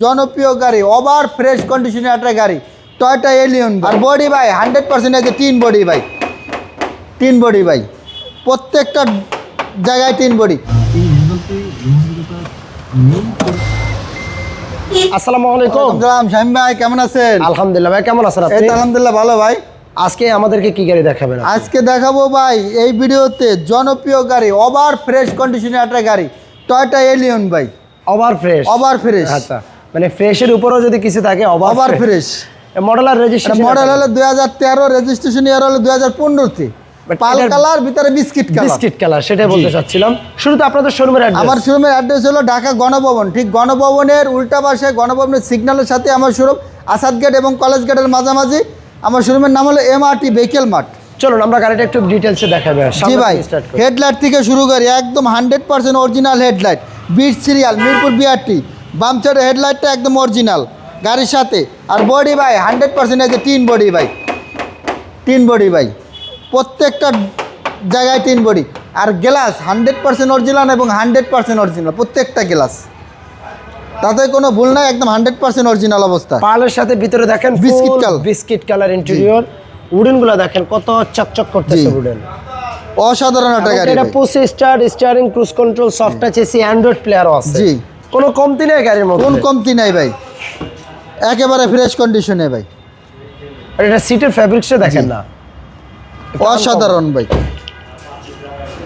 জনপ্রিয় গাড়ি over fresh কন্ডিশনে একটা গাড়ি টয়টা এলিয়ন আর বডি ভাই হান্ড্রেড পার্সেন্ট আছে তিন বডি ভাই। তিন বডি ভাই। প্রত্যেকটা জায়গায় তিন বডি আসসালামু আলাইকুম। শাহিম ভাই কেমন আছেন? আলহামদুলিল্লাহ ভাই কেমন আছেন এই আপনি আলহামদুলিল্লাহ ভালো ভাই। আজকে আমাদেরকে কি গাড়ি দেখাবেন আজকে দেখাবো ভাই এই ভিডিওতে জনপ্রিয় গাড়ি ওভার ফ্রেশ কন্ডিশনে একটা গাড়ি টয়টা এলিয়ন ভাই। ওভার ফ্রেশ ওভার ফ্রেশ আচ্ছা। মানে ফ্রেশের উপরেও যদি কিছু থাকে ওভার ফ্রেশ মডেল আর রেজিস্ট্রেশন মডেল হলো দুই হাজার তেরো রেজিস্ট্রেশন ইয়ার হলো দুই হাজার পনেরোতে। But পাল কালার ভিতরে বিস্কিট কালার বিস্কিট কালার সেটাই বলতে চাচ্ছিলাম। শুরুতে আপনাদের শোরুমের আমার শোরুমের অ্যাড্রেস হলো ঢাকা গণভবন। ঠিক গণভবনের উল্টা পাশে গণভবনের সিগন্যালের সাথে আমার শোরুম আসাদ গেট এবং কলেজ গেটের মাঝামাঝি। আমার শোরুমের নাম হলো M R T vehicle mart চলুন আমরা গাড়িটা একটু ডিটেলসে দেখাবে। জি ভাই হেডলাইট থেকে শুরু করি একদম হান্ড্রেড পার্সেন্ট অরিজিনাল হেডলাইট বিট সিরিয়াল মিরপুর বিআরটি বাম সাইডের হেডলাইটটা একদম অরিজিনাল গাড়ির সাথে। আর বডি ভাই হান্ড্রেড পার্সেন্ট আছে তিন বডি ভাই। তিন বডি ভাই। প্রত্যেকটা জায়গায় তিন বডি আর গ্লাস হান্ড্রেড পার্সেন্ট অরিজিনাল এবং হান্ড্রেড পার্সেন্ট অরিজিনাল প্রত্যেকটা গ্লাস তাতে কোনো ভুল নাই একদম হান্ড্রেড পার্সেন্ট অরিজিনাল অবস্থা। পালের সাথে ভিতরে দেখেন biscuit colour. Biscuit colour interior উডেনগুলো দেখেন কত চকচক করতেছে। উডেন। অসাধারণ একটা গাড়ি এটা। Push start steering cruise control soft touch AC android প্লেয়ারও আছে। জি। কোনো কমতি নেই গাড়ির মধ্যে। কোন কমতি নাই ভাই। একেবারে ফ্রেশ কন্ডিশনে ভাই। আর এটা সিটের ফ্যাব্রিক্সটা দেখেন না। অসাধারণ ভাই।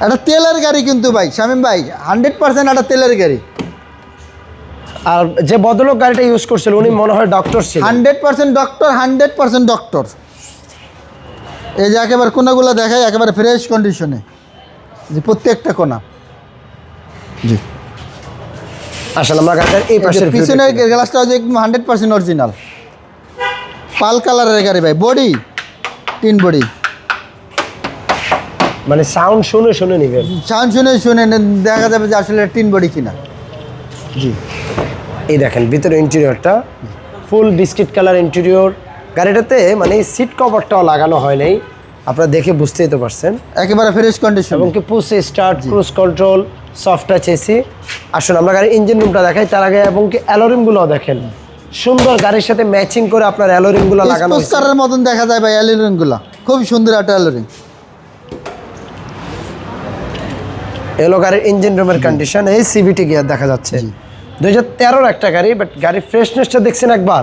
একটা তেলের গাড়ি কিন্তু ভাই শামিম ভাই হান্ড্রেড পার্সেন্ট একটা তেলের গাড়ি। আর যে ভদ্রলোক গাড়িটা ইউজ করছিল উনি মনে হয় ডক্টর ছিল hundred percent doctor hundred percent doctor এই যে একেবারে কোনাগুলো দেখায় একেবারে ফ্রেশ কন্ডিশনে যে প্রত্যেকটা কোনা। জি। আসলে আমরা গাড়িটার এই পাশের পিছনের গ্লাসটা হচ্ছে একদম হান্ড্রেড পার্সেন্ট অরিজিনাল পাল কালারের গাড়ি ভাই বডি তিন বডি মানে সাউন্ড শুনে শুনে নিবেন। সাউন্ড শুনে শুনে দেখা যাবে যে আসলে তিন বডি কিনা। জি। এই দেখেন ভিতরে ইন্টেরিয়রটা ফুল বিস্কিট কালার ইন্টেরিয়র গাড়িটাতে মানে সিট কভারটাও লাগানো হয় নাই। আপনারা দেখে বুঝতেই তো পারছেন। একেবারে ফ্রেশ কন্ডিশন এবং কি push start cruise control soft touch AC আসুন আমরা গাড়ির ইঞ্জিন রুমটা দেখাই। তার আগে এবং কি অ্যালোরিমগুলো দেখেন। সুন্দর গাড়ির সাথে ম্যাচিং করে আপনার অ্যালোরিমগুলো লাগানো হয়েছে। স্পোস্টারের মতন দেখা যায় ভাই অ্যালোরিংগুলা। খুব সুন্দর একটা অ্যালোরিং এলো গাড়ির ইঞ্জিন রুমের কন্ডিশন এই সিভিটি গিয়ার দেখা যাচ্ছে। দুই হাজার তেরোর একটা গাড়ি বাট গাড়ির ফ্রেশনেসটা দেখছেন একবার।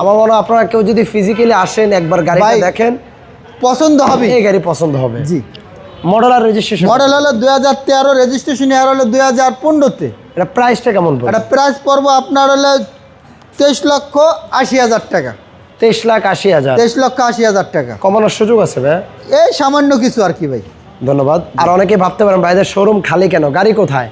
আমার মনে হয় আপনারা কেউ যদি ফিজিক্যালি আসেন একবার গাড়িটা ভাই, দেখেন। পছন্দ হবে। এই গাড়ি পছন্দ হবে। জি। মডেল আর রেজিস্ট্রেশন মডেল হলো দুই হাজার তেরো রেজিস্ট্রেশন ইয়ার হলো দুই হাজার পনেরোতে। এটা প্রাইসটা কেমন এটা প্রাইস পড়ব আপনার হলো তেইশ লক্ষ আশি হাজার টাকা। তেইশ লাখ আশি হাজার। তেইশ লক্ষ আশি হাজার টাকা। কমানোর সুযোগ আছে ভাই? এই সামান্য কিছু আর কি ভাই। ধন্যবাদ। আর অনেকে ভাবতে পারেন ভাইদের শোরুম খালি কেন? গাড়ি কোথায়?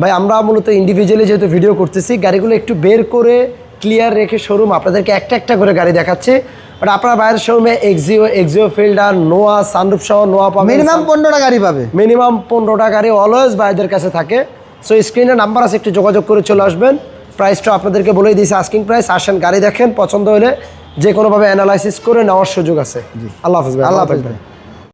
ভাই আমরা মূলত ইন্ডিভিজুয়ালি যেহেতু ভিডিও করতেছি গাড়িগুলো একটু বের করে ক্লিয়ার রেখে শোরুম আপনাদেরকে একটা একটা করে গাড়ি দেখাচ্ছে। বাট আপনার বাইরের শোরুমে Axio Axio Fielder Noah sunroof সহ নোয়া পাবে মিনিমাম পনেরোটা গাড়ি পাবে। মিনিমাম পনেরোটা গাড়ি অলওয়েজ ভাইদের কাছে থাকে। সো স্ক্রিনে নাম্বার আছে একটু যোগাযোগ করে চলে আসবেন। প্রাইসটা আপনাদেরকে বলেই দিয়েছি আস্কিং প্রাইস আসেন গাড়ি দেখেন পছন্দ হলে যে কোনোভাবে অ্যানালাইসিস করে নেওয়ার সুযোগ আছে। আল্লাহ হাফিজ ভাই আল্লাহ হাফিজ। ভাই।